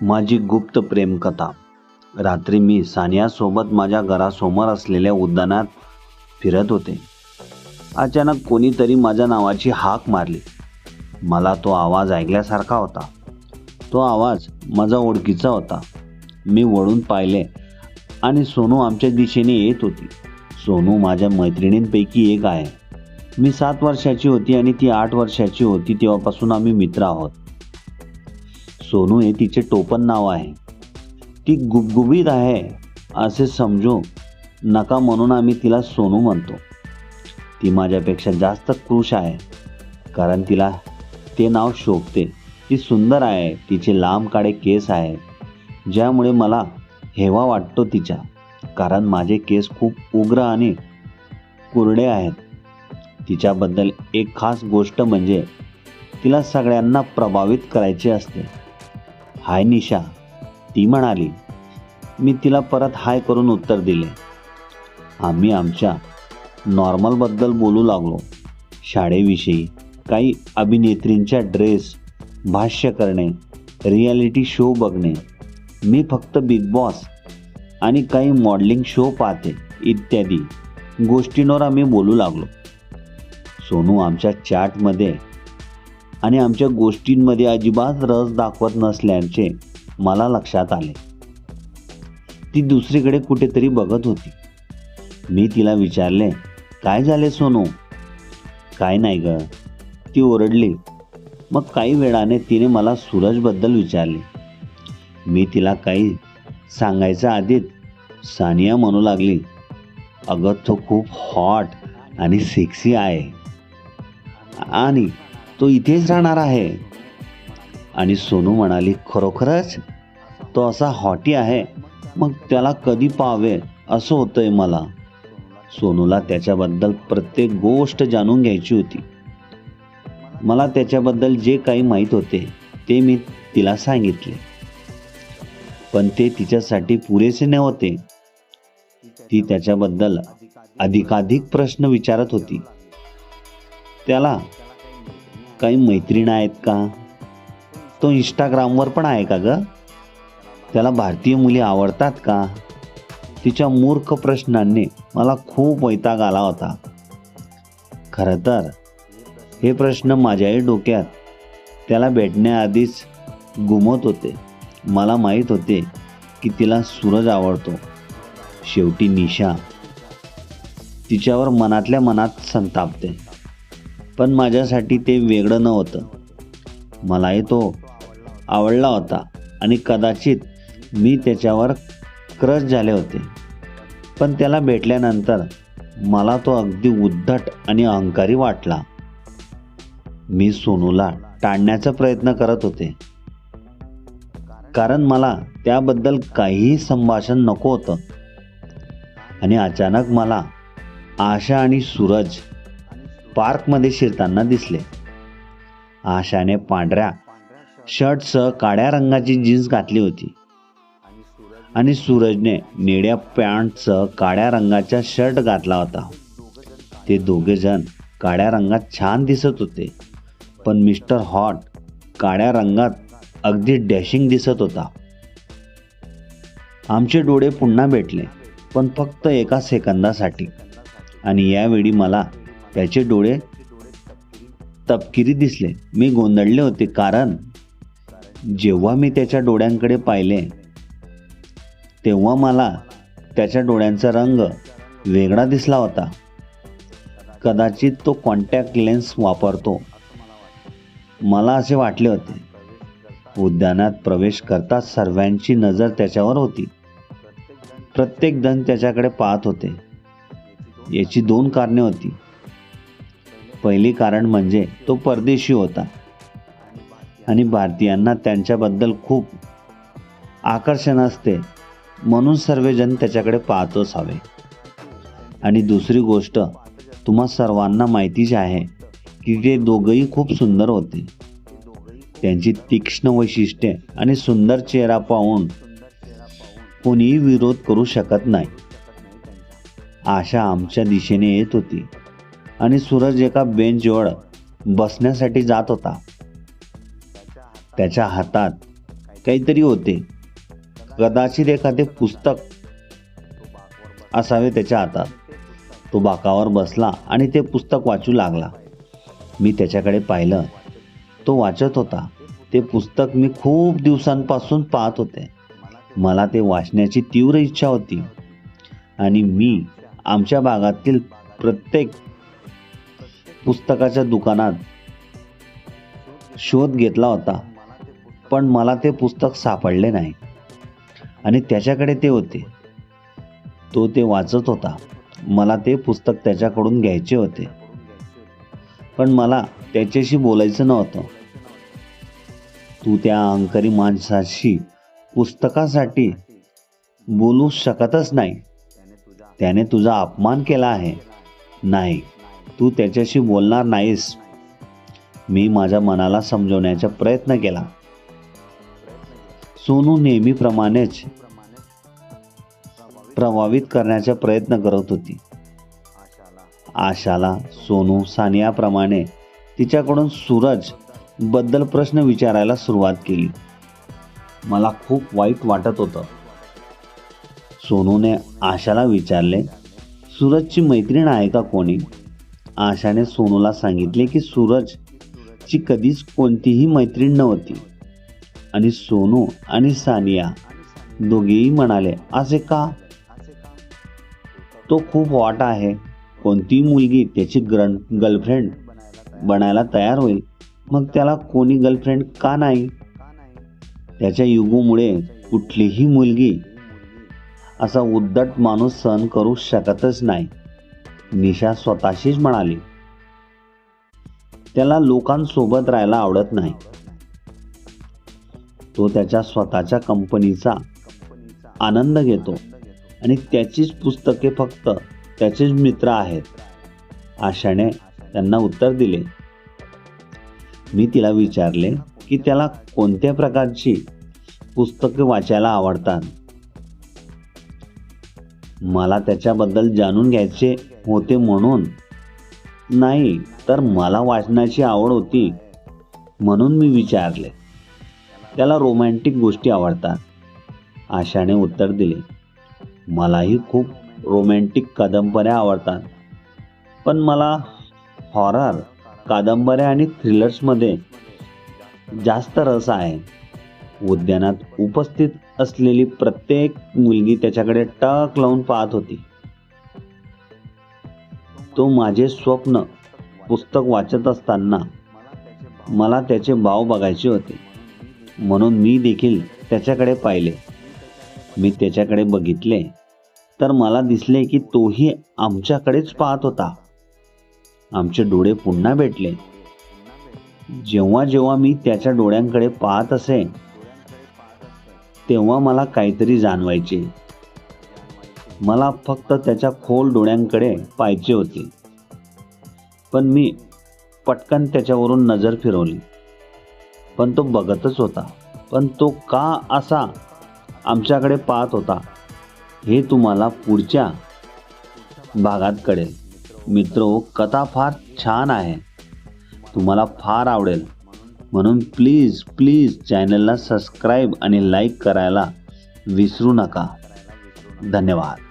माझी गुप्त प्रेमकथा. रात्री मी सानियासोबत माझ्या घरासमोर असलेल्या उद्यानात फिरत होते. अचानक कोणीतरी माझ्या नावाची हाक मारली. मला तो आवाज ऐकल्यासारखा होता. तो आवाज माझा ओळखीचा होता. मी वळून पाहिले आणि सोनू आमच्या दिशेने येत होती. सोनू माझ्या मैत्रिणींपैकी एक आहे. मी सात वर्षाची होती आणि ती आठ वर्षाची होती तेव्हापासून आम्ही मित्र आहोत. सोनू हे तिचे टोपण नाव आहे. ती गुबगुबीत आहे असे समजू नका म्हणून आम्ही तिला सोनू म्हणतो. ती माझ्यापेक्षा जास्त कृश आहे कारण तिला ते नाव शोभते. ती सुंदर आहे तिचे लांब काळे केस आहे ज्यामुळे मला हेवा वाटतो तिच्या कारण माझे केस खूप उग्र आणि कुरडे आहेत. तिच्याबद्दल एक खास गोष्ट म्हणजे तिला सगळ्यांना प्रभावित करायचे असते. हाय निशा. ती म्हणाली मी तिला परत हाय करून उत्तर दिले. आम्ही आमच्या नॉर्मलबद्दल बोलू लागलो. शाळेविषयी काही अभिनेत्रींच्या ड्रेस भाष्य करणे रियालिटी शो बघणे मी फक्त बिग बॉस आणि काही मॉडेलिंग शो पाहते इत्यादी गोष्टींवर आम्ही बोलू लागलो. सोनू आमच्या चॅटमध्ये आणि आमच्या गोष्टींमध्ये अजिबात रस दाखवत नसल्याचे मला लक्षात आले. ती दुसरीकडे कुठेतरी बघत होती. मी तिला विचारले काय झाले सोनू? काय नाही ग. ती ओरडली. मग काही वेळाने तिने मला सूरजबद्दल विचारले. मी तिला काही सांगायच्या आधीच सानिया म्हणू लागली अगं तो खूप हॉट आणि सेक्सी आहे. आणि तो इथेच राहणार आहे. आणि सोनू म्हणाली खरोखरच? तो असा हॉटी आहे? मग त्याला कधी पाहावे? असं होतंय मला. सोनूला त्याच्याबद्दल प्रत्येक गोष्ट जाणून घ्यायची होती. मला त्याच्याबद्दल जे काही माहीत होते ते मी तिला सांगितले. पण ते तिच्यासाठी पुरेसे नव्हते. ती त्याच्याबद्दल अधिकाधिक प्रश्न विचारत होती. त्याला काही मैत्रीण आहेत का? तो इंस्टाग्रामवर पण आहे का ग? त्याला भारतीय मुली आवडतात का? तिच्या मूर्ख प्रश्नांनी मला खूप वैताग आला होता. खरं तर हे प्रश्न माझ्याही डोक्यात. त्याला भेटण्याआधीच घुमत होते. मला माहीत होते की तिला सूरज आवडतो. शेवटी निशा तिच्यावर मनातल्या मनात संतापते. पण माझ्यासाठी ते वेगळं नव्हतं. मलाही तो आवडला होता आणि कदाचित मी त्याच्यावर क्रश झाले होते. पण त्याला भेटल्यानंतर मला तो अगदी उद्धट आणि अहंकारी वाटला. मी सोनूला टाळण्याचा प्रयत्न करत होते. कारण मला त्याबद्दल काहीही संभाषण नको होतं. आणि अचानक मला आशा आणि सूरज पार्कमध्ये शिरताना दिसले. आशाने पांढऱ्या शर्टसह काळ्या रंगाची जीन्स घातली होती. आणि सूरजने निळ्या पॅन्टसह काळ्या रंगाचा शर्ट घातला होता. ते दोघे जण काळ्या रंगात छान दिसत होते. पण मिस्टर हॉट काळ्या रंगात अगदी डॅशिंग दिसत होता. आमचे डोळे पुन्हा भेटले पण फक्त एका सेकंदासाठी. आणि यावेळी मला त्याचे डोळे तपकिरी दिसले. मी गोंधळले होते कारण जेव्हा मी त्याच्या डोळ्यांकडे पाहिले तेव्हा मला त्याच्या डोळ्यांचा रंग वेगळा दिसला होता. कदाचित तो कॉन्टॅक्ट लेन्स वापरतो. मला असे वाटले होते उद्यानात प्रवेश करताच सर्वांची नजर त्याच्यावर होती. प्रत्येकजण त्याच्याकडे पाहत होते. याची दोन कारणे होती. पहिली कारण म्हणजे तो परदेशी होता. आणि भारतीयांना त्यांच्याबद्दल खूप आकर्षण असते म्हणून सर्वजण त्याच्याकडे पाहतोच हवे. आणि दुसरी गोष्ट तुम्हा सर्वांना माहितीच आहे की ते दोघंही खूप सुंदर होते. त्यांची तीक्ष्ण वैशिष्ट्ये आणि सुंदर चेहरा पाहून कोणीही विरोध करू शकत नाही. आशा आमच्या दिशेने येत होती. आणि सूरज एका बेंचवर बसण्यासाठी जात होता. त्याच्या हातात काहीतरी होते. कदाचित एखादे पुस्तक असावे त्याच्या हातात. तो बाकावर बसला आणि ते पुस्तक वाचू लागला. मी त्याच्याकडे पाहिलं. तो वाचत होता. ते पुस्तक मी खूप दिवसांपासून पाहत होते. मला ते वाचण्याची तीव्र इच्छा होती. आणि मी आमच्या भागातील प्रत्येक पुस्तकाच्या दुकानात शोध घेतला होता पण मला ते पुस्तक सापडले नाही. आणि त्याच्याकडे ते होते. तो ते वाचत होता. मला ते पुस्तक त्याच्याकडून घ्यायचे होते. पण मला त्याच्याशी बोलायचं नव्हतं. तू त्या अंकरी माणसाशी पुस्तकासाठी बोलू शकतच नाही. त्याने तुझा अपमान केला आहे. नाही. तू त्याच्याशी बोलणार नाहीस. मी माझ्या मनाला समजवण्याचा प्रयत्न केला. सोनू नेहमीप्रमाणेच प्रभावित करण्याचा प्रयत्न करत होती. आशाला सोनू सानियाप्रमाणे तिच्याकडून सूरजबद्दल प्रश्न विचारायला सुरुवात केली. मला खूप वाईट वाटत होतं. सोनूने आशाला विचारले सूरजची मैत्रीण आहे का कोणी? आशाने सोनूला सांगितले की सूरज ची कधीच कोणतीही मैत्रीण नव्हती. आणि सोनू आणि सानिया दोघेही म्हणाले असे का? तो खूप वाट आहे. कोणतीही मुलगी त्याची ग्रं गर्लफ्रेंड बनायला तयार होईल. मग त्याला कोणी गर्लफ्रेंड का नाही? त्याच्या युगोमुळे कुठलीही मुलगी असा उद्धट माणूस सहन करू शकतच नाही. निशा स्वतःशीच म्हणाली. त्याला लोकांसोबत राहायला आवडत नाही. तो त्याच्या स्वतःच्या कंपनीचा आनंद घेतो आणि त्याचीच पुस्तके फक्त त्याचेच मित्र आहेत आशाने त्यांना उत्तर दिले. मी तिला विचारले की त्याला कोणत्या प्रकारची पुस्तके वाचायला आवडतात? मला त्याच्याबद्दल जाणून घ्यायचे होते म्हणून नाही तर मला वाचनाची आवड होती म्हणून मी विचारले. त्याला रोमॅन्टिक गोष्टी आवडतात. आशाने उत्तर दिले मलाही खूप रोमॅन्टिक कादंबऱ्या आवडतात. पण मला हॉरर कादंबऱ्या आणि थ्रिलर्समध्ये जास्त रस आहे. उद्यानात उपस्थित असलेली प्रत्येक मुलगी त्याच्याकडे टक लावून पाहत होती. तो माझे स्वप्न पुस्तक वाचत असताना मला त्याचे भाव बघायचे होते. म्हणून मी देखील त्याच्याकडे पाहिले. मी त्याच्याकडे बघितले. तर मला दिसले की तोही आमच्याकडेच पाहत होता. आमचे डोळे पुन्हा भेटले. जेव्हा जेव्हा मी त्याच्या डोळ्यांकडे पाहत असे तेव्हा मला काहीतरी जाणवायचे. मला फक्त त्याच्या खोल डोळ्यांकडे पाहायचे होते. पण मी पटकन त्याच्यावरून नजर फिरवली. पण तो बघतच होता. पण तो का असा आमच्याकडे पाहत होता हे तुम्हाला पुढच्या भागात कळेल. मित्र कथा फार छान आहे. तुम्हाला फार आवडेल. म्हणून प्लीज प्लीज चॅनलला सबस्क्राईब आणि लाईक करायला विसरू नका. धन्यवाद.